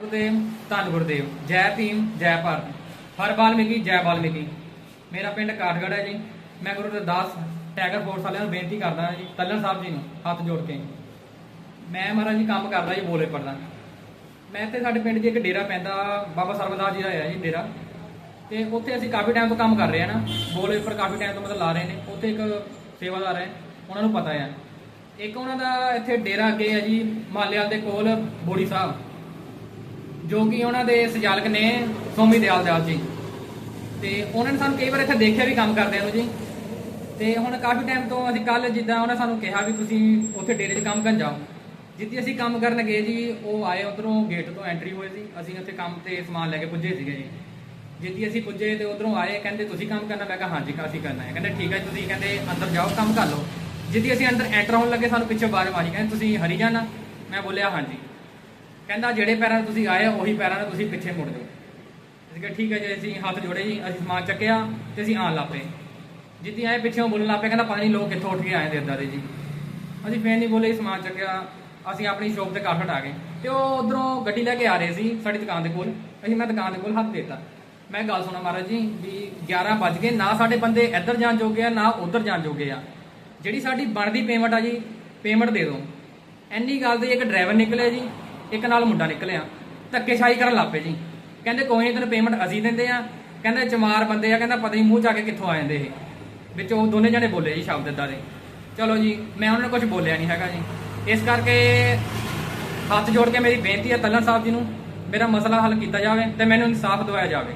ਗੁਰਦੇਵ, ਧੰਨ ਗੁਰਦੇਵ, ਜੈ ਭੀਮ, ਜੈ ਭਾਰਤ। ਹਰ ਵਾਲਮੀਕੀ, ਜੈ ਵਾਲਮੀਕੀ। ਮੇਰਾ ਪਿੰਡ ਕਾਠਗੜ੍ਹ ਹੈ ਜੀ। ਮੈਂ ਗੁਰੂ ਰਵਿਦਾਸ ਟੈਗਰ ਫੋਰਸ ਵਾਲਿਆਂ ਨੂੰ ਬੇਨਤੀ ਕਰਦਾ ਹਾਂ ਜੀ, ਤੱਲਣ ਸਾਹਿਬ ਜੀ ਨੂੰ ਹੱਥ ਜੋੜ ਕੇ। ਮੈਂ ਮਹਾਰਾਜ ਜੀ ਕੰਮ ਕਰਦਾ ਜੀ, ਬੋਲੇ ਪੜਦਾ ਮੈਂ ਤੇ ਸਾਡੇ ਪਿੰਡ 'ਚ ਇੱਕ ਡੇਰਾ ਪੈਂਦਾ, ਬਾਬਾ ਸਰਬਦਾਸ ਜੀ ਦਾ ਹੈ ਜੀ, ਡੇਰਾ। ਤੇ ਉੱਥੇ ਅਸੀਂ ਕਾਫੀ ਟਾਈਮ ਤੋਂ ਕੰਮ ਕਰ ਰਹੇ ਹਾਂ ਨਾ। ਬੋਲੇ ਉੱਪਰ ਕਾਫੀ ਟਾਈਮ ਤੋਂ ਮਤਲਬ ਲਾ ਰਹੇ ਨੇ। ਉੱਥੇ ਇੱਕ ਸੇਵਾਦਾਰ ਹੈ, ਉਹਨਾਂ ਨੂੰ ਪਤਾ ਹੈ ਇੱਕ ਉਹਨਾਂ ਦਾ ਇੱਥੇ ਡੇਰਾ ਅੱਗੇ ਹੈ ਜੀ, ਮਾਲੇਵਾਲ ਦੇ ਕੋਲ ਬੋੜੀ ਸਾਹਿਬ। ਜੋ ਕਿ ਉਹਨਾਂ ਦੇ ਸੰਚਾਲਕ ਨੇ ਸੋਮੀ ਦਿਆਲ ਦਿਆਲ ਜੀ। ਤੇ ਉਹਨਾਂ ਨੇ ਸਾਨੂੰ ਕਈ ਵਾਰ ਇੱਥੇ ਦੇਖਿਆ ਵੀ ਕੰਮ ਕਰਦੇ ਨੂੰ ਜੀ। ਤੇ ਹੁਣ ਕਾਫੀ ਟਾਈਮ ਤੋਂ ਅਸੀਂ ਕੱਲ ਜਿੱਦਾਂ ਉਹਨਾਂ ਸਾਨੂੰ ਕਿਹਾ ਵੀ ਤੁਸੀਂ ਉੱਥੇ ਡੇਰੇ 'ਚ ਕੰਮ ਕਰਨ ਜਾਓ। ਜਿੱਥੇ ਅਸੀਂ ਕੰਮ ਕਰਨ ਗਏ ਜੀ, ਉਹ ਆਏ ਉਧਰੋਂ ਗੇਟ ਤੋਂ ਐਂਟਰੀ ਹੋਏ ਸੀ। ਅਸੀਂ ਉੱਥੇ ਕੰਮ ਤੇ ਸਮਾਨ ਲੈ ਕੇ ਪੁੱਜੇ ਸੀਗੇ ਜੀ। ਜਿੱਦੀ ਅਸੀਂ ਪੁੱਜੇ ਤੇ ਉਧਰੋਂ ਆਏ, ਕਹਿੰਦੇ, ਤੁਸੀਂ ਕੰਮ ਕਰਨਾ? ਮੈਂ ਕਿਹਾ, ਹਾਂਜੀ, ਅਸੀਂ ਕਰਨਾ ਹੈ। ਕਹਿੰਦੇ, ਠੀਕ ਹੈ ਤੁਸੀਂ ਕਹਿੰਦੇ, ਅੰਦਰ ਜਾਓ, ਕੰਮ ਕਰ ਲਓ। ਜਿੱਦੀ ਅਸੀਂ ਅੰਦਰ ਐਂਟਰ ਹੋਣ ਲੱਗੇ, ਸਾਨੂੰ ਪਿੱਛੇ ਆਵਾਜ਼ ਮਾਰੀ, ਕਹਿੰਦੇ, ਤੁਸੀਂ ਹਰੀ ਜਾਣਾ ਮੈਂ ਬੋਲਿਆ, ਹਾਂਜੀ। ਕਹਿੰਦਾ ਜਿਹੜੇ ਪੈਰਾਂ ਨਾਲ ਤੁਸੀਂ ਆਏ ਹੋ, ਉਹੀ ਪੈਰਾਂ ਨਾਲ ਤੁਸੀਂ ਪਿੱਛੇ ਮੁੜ ਜਾਓ। ਅਸੀਂ ਕਿਹਾ ਠੀਕ ਹੈ ਜੀ ਅਸੀਂ ਹੱਥ ਜੋੜੇ ਜੀ ਅਸੀਂ ਸਮਾਨ ਚੱਕਿਆ ਤੇ ਅਸੀਂ ਆਣ ਲੱਪੇ ਜਿੱਦੀ ਆਏ ਪਿੱਛੋਂ ਬੋਲਣ ਲੱਪੇ ਕਹਿੰਦਾ ਪਤਾ ਨਹੀਂ ਲੋਕ ਕਿੱਥੋਂ ਉੱਠ ਕੇ ਆਏ ਦੇ ਇਦਾਂ ਦੇ ਜੀ। ਅਸੀਂ ਫੇਰ ਨਹੀਂ ਬੋਲੇ ਸਮਾਨ ਚੱਕਿਆ ਅਸੀਂ ਆਪਣੀ ਸ਼ੋਪ ਤੇ ਕਾਫਟ ਹਟਾ ਗਏ। ਤੇ ਉਹ ਉਧਰੋਂ ਗੱਡੀ ਲੈ ਕੇ ਆ ਰਹੇ ਸੀ ਸਾਡੀ ਦੁਕਾਨ ਦੇ ਕੋਲ। ਅਸੀਂ ਮੈਂ ਦੁਕਾਨ ਦੇ ਕੋਲ ਹੱਥ ਦੇਤਾ। ਮੈਂ ਗੱਲ ਸੁਣਾ ਮਹਾਰਾਜ ਜੀ ਵੀ 11 ਵੱਜ ਗਏ ਨਾ ਸਾਡੇ ਬੰਦੇ ਇੱਧਰ ਜਾਣ ਜੋਗੇ ਆ ਨਾ ਉੱਧਰ ਜਾਣ ਜੋਗੇ ਆ। ਜਿਹੜੀ ਸਾਡੀ ਬਣਦੀ ਪੇਮੈਂਟ ਆ ਜੀ ਪੇਮੈਂਟ ਦੇ ਦਿਓ। ਐਨੀ ਗੱਲ ਦੀ ਇੱਕ ਡਰਾਈਵਰ ਨਿਕਲੇ ਜੀ ਇੱਕ ਨਾਲ ਮੁੰਡਾ ਨਿਕਲਿਆ। ਧੱਕੇਸ਼ਾਹੀ ਕਰਨ ਲੱਪੇ ਜੀ। ਕਹਿੰਦੇ ਕੋਈ ਨਹੀਂ ਤੈਨੂੰ ਪੇਮੈਂਟ ਅਸੀਂ ਦਿੰਦੇ ਆ। ਕਹਿੰਦੇ ਚਮਾਰ ਬੰਦੇ ਆ, ਕਹਿੰਦਾ ਪਤਾ ਨਹੀਂ ਮੂੰਹ ਜਾ ਕੇ ਕਿੱਥੋਂ ਆ ਜਾਂਦੇ ਇਹ। ਵਿੱਚ ਉਹ ਦੋਨੇ ਜਣੇ ਬੋਲੇ ਜੀ ਸ਼ਬਦ ਏਦਾਂ ਦੇ। ਚਲੋ ਜੀ, ਮੈਂ ਉਹਨਾਂ ਨੂੰ ਕੁਝ ਬੋਲਿਆ ਨਹੀਂ ਹੈਗਾ ਜੀ। ਇਸ ਕਰਕੇ ਹੱਥ ਜੋੜ ਕੇ ਮੇਰੀ ਬੇਨਤੀ ਹੈ ਤੱਲਣ ਸਾਹਿਬ ਜੀ ਨੂੰ, ਮੇਰਾ ਮਸਲਾ ਹੱਲ ਕੀਤਾ ਜਾਵੇ ਤੇ ਮੈਨੂੰ ਇਨਸਾਫ ਦਿਵਾਇਆ ਜਾਵੇ।